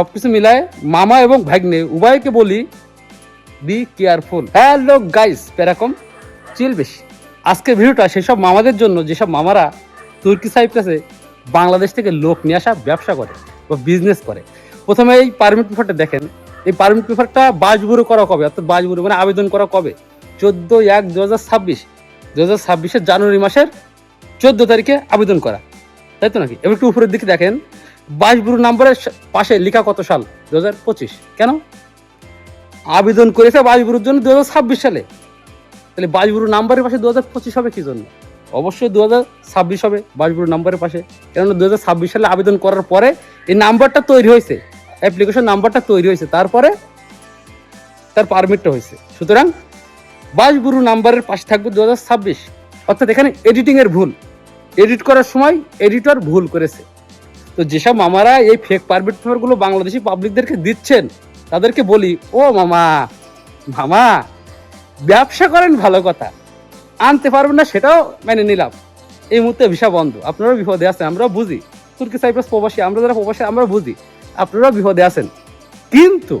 সব কিছু মিলায় মামা এবং ভাগ্নে, উভয়কে বলি বি কেয়ারফুল হ্যালো গাইস এরকম চিল বেশি। আজকের ভিডিওটা সেসব মামাদের জন্য, যেসব মামারা তুর্কি সাইপ্রাসে বাংলাদেশ থেকে লোক নিয়ে আসা, ব্যবসা করে বা বিজনেস করে। প্রথমে এই পারমিট পেপারটা দেখেন। এই পারমিট পেপারটা বাজবুরু করা কবে? অর্থাৎ বাজবুরু মানে আবেদন করা কবে? চোদ্দ এক দু হাজার ছাব্বিশ। দু হাজার ছাব্বিশের জানুয়ারি মাসের চোদ্দ তারিখে আবেদন করা। তাই তো নাকি? এবার একটু উপরের দিকে দেখেন। বাসবুরু নাম্বারের সা- পাশে লিখা কত সাল? দু হাজার পঁচিশ। কেন? আবেদন করেছে বাইশ গুরুর জন্য দু হাজার ছাব্বিশ সালে। তাহলে বাইশ গুরু নাম্বারের পাশে দু হাজার পঁচিশ হবে কি জন্য? অবশ্যই দু হাজার ছাব্বিশ হবে বাইশ গুরু নাম্বারের পাশে। কেননা দু হাজার ছাব্বিশ সালে আবেদন করার পরে এই নাম্বারটা তৈরি হয়েছে। অ্যাপ্লিকেশন নাম্বারটা তৈরি হয়েছে। তারপরে তার পারমিটটা হয়েছে। সুতরাং বাইশ গুরু নাম্বারের পাশে থাকবে দু হাজার ছাব্বিশ। অর্থাৎ এখানে এডিটিংয়ের ভুল। এডিট করার সময় এডিটর ভুল করেছে। তো যেসব মামারা এই ফেক পারমিট পেপারগুলো বাংলাদেশি পাবলিকদেরকে দিচ্ছেন, তাদেরকে বলি, ও মামা মামা, ব্যবসা করেন ভালো কথা। আনতে পারবেন না, সেটাও মেনে নিলাম। এই মুহূর্তে ভিসা বন্ধ। আপনারাও বিপদে আছেন, আমরাও বুঝি। তুর্কি সাইপ্রাস প্রবাসী, আমরা যারা প্রবাসী আমরা বুঝি। আপনারাও বিপদে আছেন। কিন্তু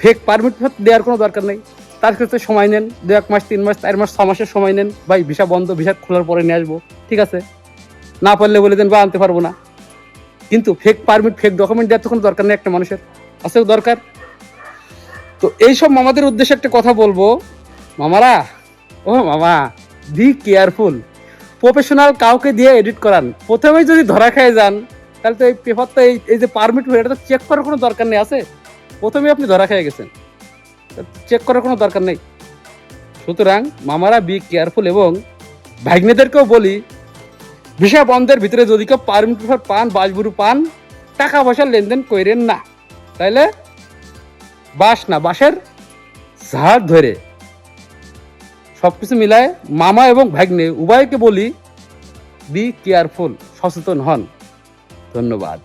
ফেক পারমিট দেওয়ার কোনো দরকার নেই। তার ক্ষেত্রে সময় নেন, দু এক মাস, তিন মাস, চার মাস, ছ মাসের সময় নেন। ভাই, ভিসা বন্ধ, ভিসা খোলার পরে নিয়ে আসব, ঠিক আছে? না পারলে বলে দেন বা আনতে পারব না। কিন্তু ফেক পারমিট ফেক ডকুমেন্ট দেওয়ার তো কোনো দরকার নেই একটা মানুষের। আছে দরকার। তো এইসব মামাদের উদ্দেশ্যে একটা কথা বলব। মামারা, ও মামা বি কেয়ারফুল প্রফেশনাল কাউকে দিয়ে এডিট করান। প্রথমেই যদি ধরা খেয়ে যান, তাহলে তো এই পেপারটা এই এই যে পারমিট এটা তো চেক করার কোনো দরকার নেই, আছে? প্রথমেই আপনি ধরা খেয়ে গেছেন। চেক করার কোনো দরকার নেই। সুতরাং মামারা বি কেয়ারফুল এবং ভাগ্নেদেরকেও বলি ভিসা বন্ধের ভিতরে যদি কেউ পারমিট পেপার পান, বাসবুরু পান, টাকা পয়সার লেনদেন করেন না। তাইলে বাস না, বাসের ঝাড় ধরে। সব কিছু মিলায় মামা এবং ভাগ্নে, উভয়কে বলি বি কেয়ারফুল সচেতন হন। ধন্যবাদ।